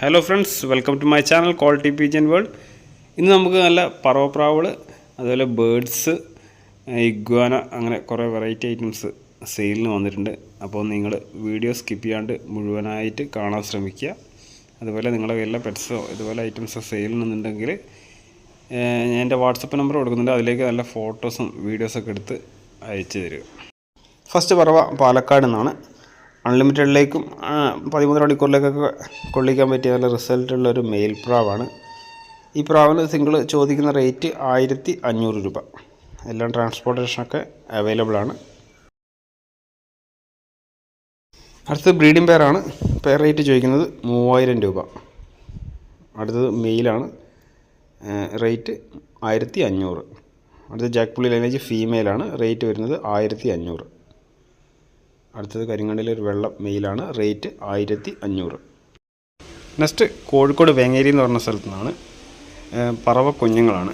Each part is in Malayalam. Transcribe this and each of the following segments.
Hello friends welcome to my channel quality pigeon world ഇന്ന് നമുക്ക് നല്ല പറവപ്രാവുകൾ അതുപോലെ ബേഡ്സ് ഇഗ്വാന അങ്ങനെ കുറേ വെറൈറ്റി ഐറ്റംസ് സെയിലിന് വന്നിട്ടുണ്ട്. അപ്പോൾ നിങ്ങൾ വീഡിയോ സ്കിപ്പ് ചെയ്യാണ്ട് മുഴുവനായിട്ട് കാണാൻ ശ്രമിക്കുക. അതുപോലെ നിങ്ങളുടെ എല്ലാ പെറ്റ്സോ ഇതുപോലെ ഐറ്റംസോ സെയിലിനുണ്ടെങ്കിൽ എന്റെ വാട്സപ്പ് നമ്പർ കൊടുക്കുന്നുണ്ട്. അതിലേക്ക് നല്ല ഫോട്ടോസും വീഡിയോസൊക്കെ എടുത്ത് അയച്ചു തരിക. ഫസ്റ്റ് പറവ പാലക്കാട് നിന്നാണ്. അൺലിമിറ്റഡിലേക്കും പതിമൂന്ന് മണിക്കൂറിലേക്കൊക്കെ കൊള്ളിക്കാൻ പറ്റിയ നല്ല റിസൾട്ടുള്ള ഒരു മെയിൽ പ്രാവാണ്. ഈ പ്രാവിന് സിംഗിൾ ചോദിക്കുന്ന റേറ്റ് ആയിരത്തി അഞ്ഞൂറ് രൂപ. എല്ലാം ട്രാൻസ്പോർട്ടേഷനൊക്കെ അവൈലബിൾ ആണ് അടുത്തത് ബ്രീഡിംഗ് പെയറാണ്. പെയർ റേറ്റ് ചോദിക്കുന്നത് മൂവായിരം രൂപ. അടുത്തത് മെയിലാണ്. റേറ്റ് ആയിരത്തി അഞ്ഞൂറ്. അടുത്തത് ജാക്പുള്ളി ലൈനേജ് ഫീമെയിലാണ്. റേറ്റ് വരുന്നത് ആയിരത്തി അഞ്ഞൂറ്. അടുത്തത് കരിങ്കണ്ണിലെ ഒരു വെള്ള മെയിലാണ്. റേറ്റ് ആയിരത്തി അഞ്ഞൂറ് നെക്സ്റ്റ് കോഴിക്കോട് വേങ്ങേരി എന്ന് പറഞ്ഞ സ്ഥലത്തു നിന്നാണ് പറവ കുഞ്ഞുങ്ങളാണ്.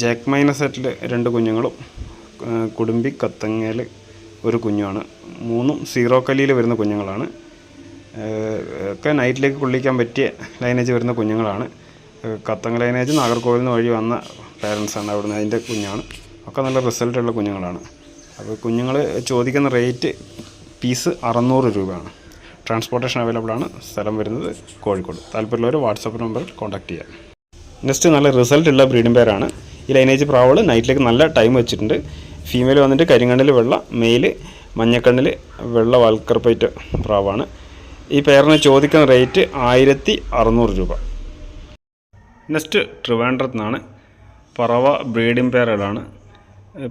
ജാക്ക് മൈന സെറ്റിൽ രണ്ട് കുഞ്ഞുങ്ങളും കുടുംബി കത്തങ്ങയിൽ ഒരു കുഞ്ഞുമാണ്. മൂന്നും സീറോ കല്ലിയിൽ വരുന്ന കുഞ്ഞുങ്ങളാണ്. ഒക്കെ നൈറ്റിലേക്ക് കുള്ളിക്കാൻ പറ്റിയ ലൈനേജ് വരുന്ന കുഞ്ഞുങ്ങളാണ്. കത്തങ്ങ ലൈനേജ് നാഗർകോവിൽ നിന്ന് വഴി വന്ന പാരൻസാണ് അവിടുന്ന്. അതിന്റെ കുഞ്ഞാണ്. ഒക്കെ നല്ല റിസൾട്ടുള്ള കുഞ്ഞുങ്ങളാണ്. അപ്പോൾ കുഞ്ഞുങ്ങൾ ചോദിക്കുന്ന റേറ്റ് പീസ് അറുന്നൂറ് രൂപയാണ്. ട്രാൻസ്പോർട്ടേഷൻ അവൈലബിൾ ആണ്. സ്ഥലം വരുന്നത് കോഴിക്കോട്. താല്പര്യമുള്ളവർ വാട്സപ്പ് നമ്പറിൽ കോൺടാക്ട് ചെയ്യാം. നെക്സ്റ്റ് നല്ല റിസൾട്ട് ഉള്ള ബ്രീഡിംഗ് പേരാണ് ഈ ലൈനേജ് പ്രാവൾ നൈറ്റിലേക്ക് നല്ല ടൈം വെച്ചിട്ടുണ്ട്. ഫീമെയിൽ വന്നിട്ട് കരിങ്കണ്ണിൽ വെള്ള മെയിൽ മഞ്ഞക്കണ്ണിൽ വെള്ള വാൽക്കർപ്പൈറ്റ് പ്രാവാണ്. ഈ പേരിന് ചോദിക്കുന്ന റേറ്റ് ആയിരത്തി അറുന്നൂറ് രൂപ. നെക്സ്റ്റ് ട്രിവാൻഡ്രത്ത് നിന്നാണ് പറവ ബ്രീഡിംഗ് പെയറുകളാണ്.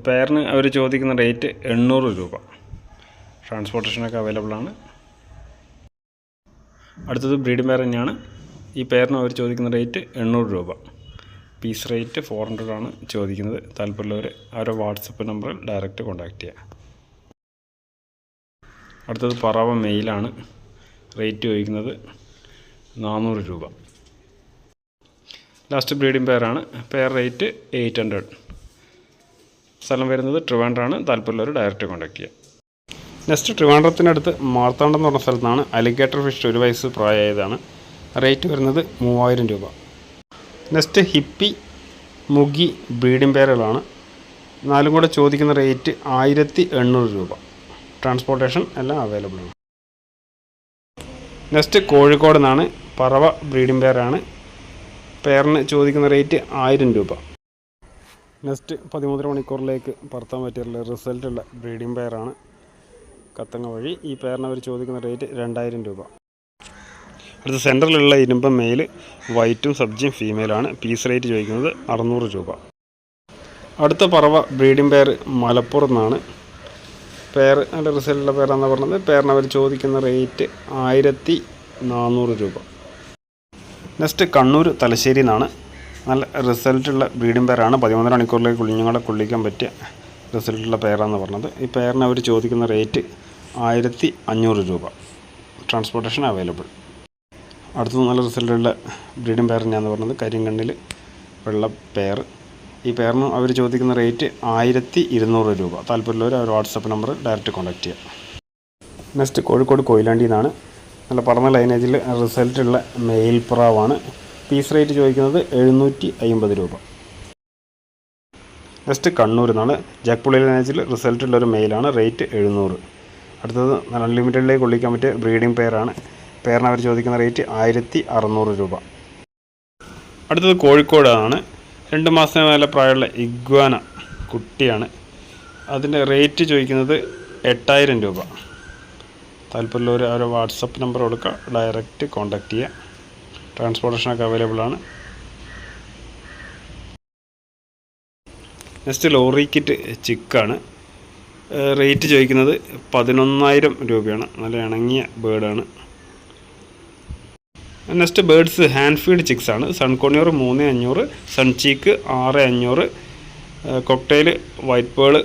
പെയറിന് അവർ ചോദിക്കുന്ന റേറ്റ് എണ്ണൂറ് രൂപ. ട്രാൻസ്പോർട്ടേഷനൊക്കെ അവൈലബിൾ ആണ്. അടുത്തത് ബ്രീഡ് പെയർ തന്നെയാണ്. ഈ പെയറിന് അവർ ചോദിക്കുന്ന റേറ്റ് എണ്ണൂറ് രൂപ. പീസ് റേറ്റ് ഫോർ ഹൺഡ്രഡ് ആണ് ചോദിക്കുന്നത്. താല്പര്യമുള്ളവർ അവരുടെ വാട്സപ്പ് നമ്പറിൽ ഡയറക്റ്റ് കോൺടാക്റ്റ് ചെയ്യുക അടുത്തത് പറവ മെയിലാണ് റേറ്റ് ചോദിക്കുന്നത് നാനൂറ് രൂപ. ലാസ്റ്റ് ബ്രീഡിംഗ് പെയറാണ് പെയർ റേറ്റ് എയ്റ്റ് ഹൺഡ്രഡ് സ്ഥലം വരുന്നത് ട്രിവാൻഡ്രാണ്. താല്പര്യമുള്ളവർ ഡയറക്റ്റ് കോൺടാക്ട് ചെയ്യുക നെക്സ്റ്റ് ട്രിവാൻഡ്രത്തിനടുത്ത് മാർത്താണ്ഡം എന്ന് പറഞ്ഞ സ്ഥലത്താണ് അലിഗേറ്റർ ഫിഷ് ഒരു വയസ്സ് പ്രായമായതാണ്. റേറ്റ് വരുന്നത് മൂവായിരം രൂപ. നെക്സ്റ്റ് ഹിപ്പി മുഗി ബ്രീഡിംഗ് പേരുകളാണ്. നാലും കൂടെ ചോദിക്കുന്ന റേറ്റ് ആയിരത്തി എണ്ണൂറ് രൂപ. ട്രാൻസ്പോർട്ടേഷൻ എല്ലാം അവൈലബിൾ ആണ്. നെക്സ്റ്റ് കോഴിക്കോട് നിന്നാണ്. പറവ ബ്രീഡിംഗ് പേരാണ്. പേറിന് ചോദിക്കുന്ന റേറ്റ് ആയിരം രൂപ. നെക്സ്റ്റ് പതിമൂന്നര മണിക്കൂറിലേക്ക് പറത്താൻ പറ്റിയുള്ള റിസൾട്ടുള്ള ബ്രീഡിംഗ് പെയറാണ് കത്തങ്ങ വഴി. ഈ പെയറിന് അവർ ചോദിക്കുന്ന റേറ്റ് രണ്ടായിരം രൂപ. അടുത്ത സെന്ററിലുള്ള ഇരുമ്പ മെയിൽ വൈറ്റും സബ്ജിയും ഫീമെയിലാണ്. പീസ് റേറ്റ് ചോദിക്കുന്നത് അറുന്നൂറ് രൂപ. അടുത്ത പറവ ബ്രീഡിംഗ് പെയർ മലപ്പുറം നിന്നാണ് പെയർ നല്ല റിസൾട്ടുള്ള പെയറാണെന്ന് പറഞ്ഞത്. പെയറിന് അവർ ചോദിക്കുന്ന റേറ്റ് ആയിരത്തി നാനൂറ് രൂപ. നെക്സ്റ്റ് കണ്ണൂർ തലശ്ശേരി നിന്നാണ് നല്ല റിസൾട്ടുള്ള ബ്രീഡിംഗ് പെയറാണ് പതിമൂന്നര മണിക്കൂറിലേക്ക് കുഞ്ഞുങ്ങളെ കൊള്ളിക്കാൻ പറ്റിയ റിസൾട്ടുള്ള പെയറാണെന്ന് പറഞ്ഞത്. ഈ പെയറിന് അവർ ചോദിക്കുന്ന റേറ്റ് ആയിരത്തി അഞ്ഞൂറ് രൂപ. Transportation available. അടുത്തത് നല്ല റിസൾട്ടുള്ള ബ്രീഡിംഗ് പെയർ തന്നെയാണെന്ന് പറഞ്ഞത് കരിങ്കണ്ണിൽ വെള്ള പെയർ ഈ പേരിന് അവർ ചോദിക്കുന്ന റേറ്റ് ആയിരത്തി ഇരുന്നൂറ് രൂപ. താല്പര്യമുള്ളവർ അവർ വാട്സപ്പ് നമ്പർ ഡയറക്റ്റ് കോൺടാക്ട് ചെയ്യുക നെക്സ്റ്റ് കോഴിക്കോട് കൊയിലാണ്ടിയിൽ നിന്നാണ് നല്ല പറഞ്ഞ ലൈനേജിൽ റിസൾട്ടുള്ള മെയിൽ പ്രാവാണ്. പീസ് റേറ്റ് ചോദിക്കുന്നത് എഴുന്നൂറ്റി അമ്പത് രൂപ. നെക്സ്റ്റ് കണ്ണൂർ നിന്നാണ് ജാക്പുള്ളി ലൈനേജിൽ റിസൾട്ടുള്ള ഒരു മെയിലാണ് റേറ്റ് എഴുന്നൂറ്. അടുത്തത് നല്ല അൺലിമിറ്റഡിലേക്ക് കൊള്ളിക്കാൻ പറ്റിയ ബ്രീഡിംഗ് പെയറാണ് പെയറിന് അവർ ചോദിക്കുന്ന റേറ്റ് ആയിരത്തി അറുന്നൂറ് രൂപ. അടുത്തത് കോഴിക്കോടാണ്. രണ്ട് മാസം മേലെ പ്രായമുള്ള ഇഗ്വാന കുട്ടിയാണ്. അതിന്റെ റേറ്റ് ചോദിക്കുന്നത് എട്ടായിരം രൂപ. താല്പര്യമുള്ളവർ അവരുടെ വാട്സപ്പ് നമ്പർ കൊടുക്കുക. ഡയറക്റ്റ് കോൺടാക്റ്റ് ചെയ്യുക. ട്രാൻസ്പോർട്ടേഷനൊക്കെ അവൈലബിൾ ആണ്. നെക്സ്റ്റ് ലോറി കിറ്റ് ചിക്കാണ് റേറ്റ് ചോദിക്കുന്നത് പതിനൊന്നായിരം രൂപയാണ്. നല്ല ഇണങ്ങിയ ബേർഡാണ് next birds hand feed chicks ആണ്. സൺകോണിയർ മൂന്ന് അഞ്ഞൂറ് സൺചീക്ക് ആറ് അഞ്ഞൂറ് കൊക്ടെയിൽ വൈറ്റ് പേൾ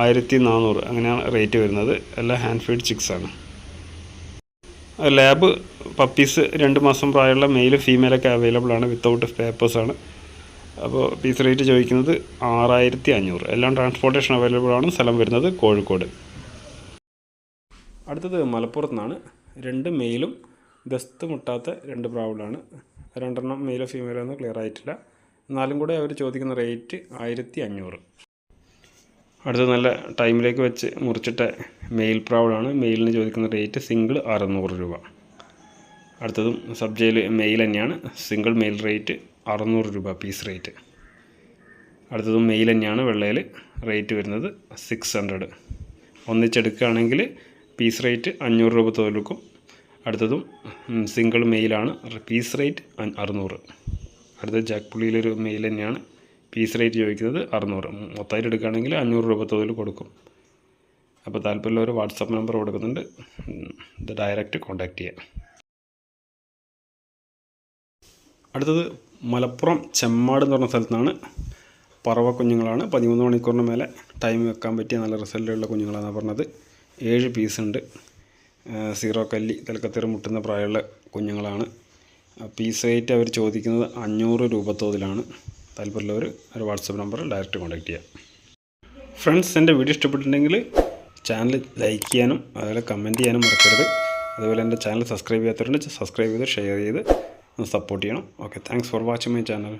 ആയിരത്തി നാനൂറ് അങ്ങനെയാണ് റേറ്റ് വരുന്നത്. എല്ലാം ഹാൻഡ് ഫീഡ് ചിക്സ് ആണ്. ലാബ് പപ്പീസ് രണ്ട് മാസം പ്രായമുള്ള മെയിൽ ഫീമെയിലൊക്കെ അവൈലബിൾ ആണ് വിത്തൗട്ട് ആണ്. അപ്പോൾ പീസ് റേറ്റ് ചോദിക്കുന്നത് ആറായിരത്തി അഞ്ഞൂറ് എല്ലാം ട്രാൻസ്പോർട്ടേഷൻ അവൈലബിൾ ആണ്. സ്ഥലം വരുന്നത് കോഴിക്കോട്. അടുത്തത് മലപ്പുറത്ത് നിന്നാണ്. രണ്ട് മെയിലും ദസ്ത് മുട്ടാത്ത രണ്ട് പ്രാവുകളാണ് രണ്ടെണ്ണം മെയിലോ ഫീമെയിലോ ഒന്നും ക്ലിയർ ആയിട്ടില്ല. എന്നാലും കൂടെ അവർ ചോദിക്കുന്ന റേറ്റ് ആയിരത്തി അഞ്ഞൂറ് അടുത്ത നല്ല ടൈമിലേക്ക് വെച്ച് മുറിച്ചിട്ട മെയിൽ പ്രാവഡാണ് മെയിലിന് ചോദിക്കുന്ന റേറ്റ് സിംഗിൾ അറുന്നൂറ് രൂപ. അടുത്തതും സബ്ജയിൽ മെയിൽ തന്നെയാണ്. സിംഗിൾ മെയിൽ റേറ്റ് അറുന്നൂറ് രൂപ പീസ് റേറ്റ് അടുത്തതും മെയിൽ തന്നെയാണ് വെള്ളയിൽ റേറ്റ് വരുന്നത് സിക്സ് ഹൺഡ്രഡ് ഒന്നിച്ചെടുക്കുകയാണെങ്കിൽ പീസ് റേറ്റ് അഞ്ഞൂറ് രൂപ തോൽക്കും. അടുത്തതും സിംഗിൾ മെയിലാണ് പീസ് റേറ്റ് അറുന്നൂറ്. ജാക്ക് ജാക്പുള്ളിയിലൊരു മെയിൽ തന്നെയാണ്. പീസ് റേറ്റ് ചോദിക്കുന്നത് അറുന്നൂറ്. മൊത്തമായിട്ട് എടുക്കുകയാണെങ്കിൽ അഞ്ഞൂറ് രൂപ തോതിൽ കൊടുക്കും. അപ്പോൾ താല്പര്യമുള്ളവർ വാട്സപ്പ് നമ്പർ കൊടുക്കുന്നുണ്ട്. ഇത് ഡയറക്റ്റ് കോൺടാക്റ്റ് ചെയ്യാം. അടുത്തത് മലപ്പുറം ചെമ്മാട് എന്ന് പറഞ്ഞ സ്ഥലത്താണ് പറവ കുഞ്ഞുങ്ങളാണ്. പതിമൂന്ന് മണിക്കൂറിന് മേലെ ടൈം വെക്കാൻ പറ്റിയ നല്ല റിസൾട്ടുള്ള കുഞ്ഞുങ്ങളാണെന്ന് പറഞ്ഞത്. ഏഴ് പീസ് ഉണ്ട്. സീറോ കല്ലി തലക്കത്തീർ മുട്ടുന്ന പ്രായമുള്ള കുഞ്ഞുങ്ങളാണ്. പീസ് റേറ്റ് അവർ ചോദിക്കുന്നത് അഞ്ഞൂറ് രൂപ തോതിലാണ്. താല്പര്യമുള്ളവർ ഒരു വാട്സപ്പ് നമ്പറിൽ ഡയറക്റ്റ് കോൺടാക്ട് ചെയ്യാം. ഫ്രണ്ട്സ് എന്റെ വീഡിയോ ഇഷ്ടപ്പെട്ടിട്ടുണ്ടെങ്കിൽ ചാനൽ ലൈക്ക് ചെയ്യാനും അതുപോലെ കമന്റ് ചെയ്യാനും മറക്കരുത്. അതുപോലെ എന്റെ ചാനൽ സബ്സ്ക്രൈബ് ചെയ്യാത്തവരുണ്ട് സബ്സ്ക്രൈബ് ചെയ്ത് ഷെയർ ചെയ്ത് സപ്പോർട്ട് ചെയ്യണം. Okay thanks for watching my channel.